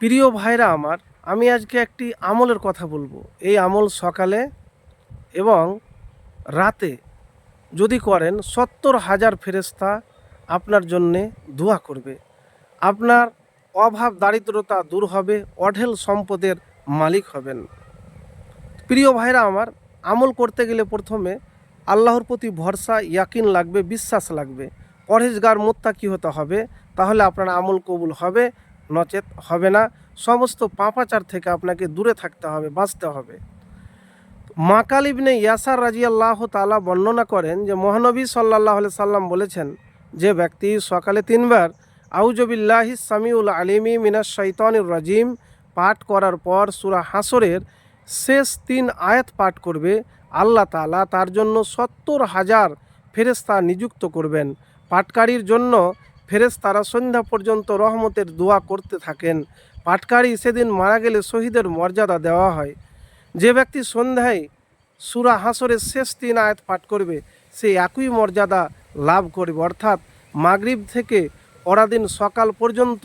প্রিয় ভাইরা আমার, আমি আজকে একটি আমলের কথা বলব। এই আমল সকালে এবং রাতে যদি করেন, সত্তর হাজার ফেরেস্তা আপনার জন্যে দোয়া করবে। আপনার অভাব দারিদ্রতা দূর হবে, অঢেল সম্পদের মালিক হবেন। প্রিয় ভাইরা আমার, আমল করতে গেলে প্রথমে আল্লাহর প্রতি ভরসা, ইয়াকিন লাগবে, বিশ্বাস লাগবে। পরহেজগার, মোত্তাকি হতে হবে, তাহলে আপনার আমল কবুল হবে। নচেত হবে না। সমস্ত পাপাচার থেকে আপনাকে দূরে থাকতে হবে, বাঁচতে হবে। মাকাল ইবনে ইয়াসার রাজি আল্লাহ তালা বর্ণনা করেন যে, মহানবী সাল্লাহ সাল্লাম বলেছেন যে, ব্যক্তি সকালে তিনবার আউজবিল্লাহি সামিউল আলিমি মিনাস শৈতানুর রাজিম পাঠ করার পর সুরা হাসরের শেষ তিন আয়াত পাঠ করবে। আল্লাহ তালা তার জন্য সত্তর হাজার ফেরেস্তা নিযুক্ত করবেন। পাটকারীর জন্য ফেরেস্তারা সন্ধ্যা পর্যন্ত রহমতের দোয়া করতে থাকেন। পাটকারী সেদিন মারা গেলে শহীদের মর্যাদা দেওয়া হয়। যে ব্যক্তি সন্ধ্যায় সুরা হাসরের শেষ তিন আয়াত পাঠ করবে সে একই মর্যাদা লাভ করবে। অর্থাৎ মাগরিব থেকে পরাদিন সকাল পর্যন্ত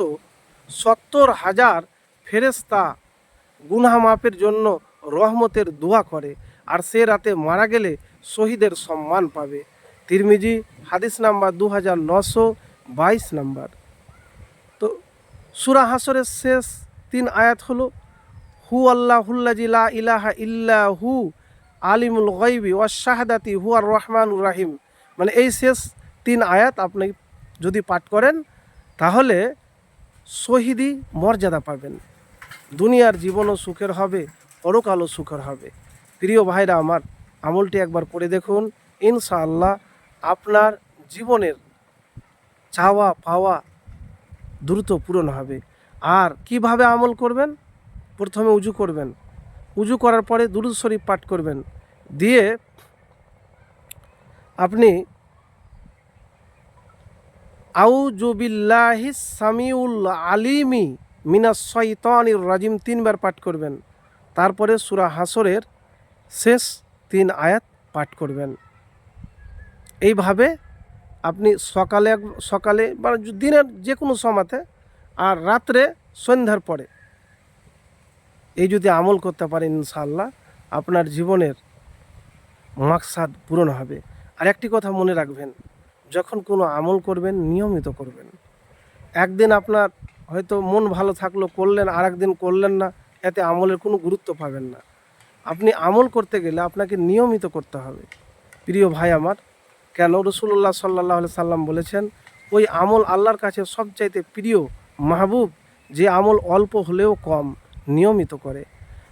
সত্তর হাজার ফেরেস্তা গুনহা মাপের জন্য রহমতের দোয়া করে আর সে রাতে মারা গেলে শহীদের সম্মান পাবে। তিরমিজি, হাদিস নাম্বার দু হাজার নশো বাইশ নাম্বার। তো সুরা হাসরের শেষ তিন আয়াত হলো হু আল্লাহুল্লাজি লা ইলাহা ইল্লা হু আলিমুল গাইবি ওয়াশাহাদাতি হু আর রহমানুর রাহিম। মানে এই শেষ তিন আয়াত আপনি যদি পাঠ করেন, তাহলে শহীদি মর্যাদা পাবেন। দুনিয়ার জীবনও সুখের হবে, পরকালও সুখের হবে। প্রিয় ভাইরা আমার, আমলটি একবার পড়ে দেখুন। ইনশাআল্লাহ আপনার জীবনের চাওয়া পাওয়া দ্রুত পূরণ হবে। আর কীভাবে আমল করবেন? প্রথমে উজু করবেন। উজু করার পরে দুরুদ শরীফ পাঠ করবেন। দিয়ে আপনি আউজুবিল্লাহি সামিউল আলিমি মিনাস শৈতানির রাজিম তিনবার পাঠ করবেন। তারপরে সুরা হাসরের শেষ তিন আয়াত পাঠ করবেন। এইভাবে আপনি সকালে সকালে বা দিনের যে কোনো সময়তে আর রাত্রে সন্ধ্যার পরে। এই যদি আমল করতে পারেন ইনশাআল্লাহ, আপনার জীবনের মাকসাদ পূরণ হবে। আর একটি কথা মনে রাখবেন, যখন কোনো আমল করবেন, নিয়মিত করবেন। একদিন আপনার হয়তো মন ভালো থাকল, করলেন আর একদিন করলেন না, এতে আমলের কোনো গুরুত্ব পাবেন না। আপনি আমল করতে গেলে আপনাকে নিয়মিত করতে হবে। প্রিয় ভাই আমার কেন রসুল্লাহ সাল্লাহ সাল্লাম বলেছেন, ওই আমল আল্লাহর কাছে সবচাইতে প্রিয় মাহবুব, যে আমল অল্প হলেও কম, নিয়মিত করে।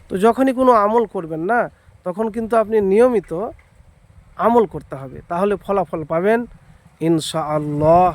তো যখনই কোনো আমল করবেন না, তখন কিন্তু আপনি নিয়মিত আমল করতে হবে। তাহলে ফলাফল পাবেন ইনশা ইনশাআল্লাহ।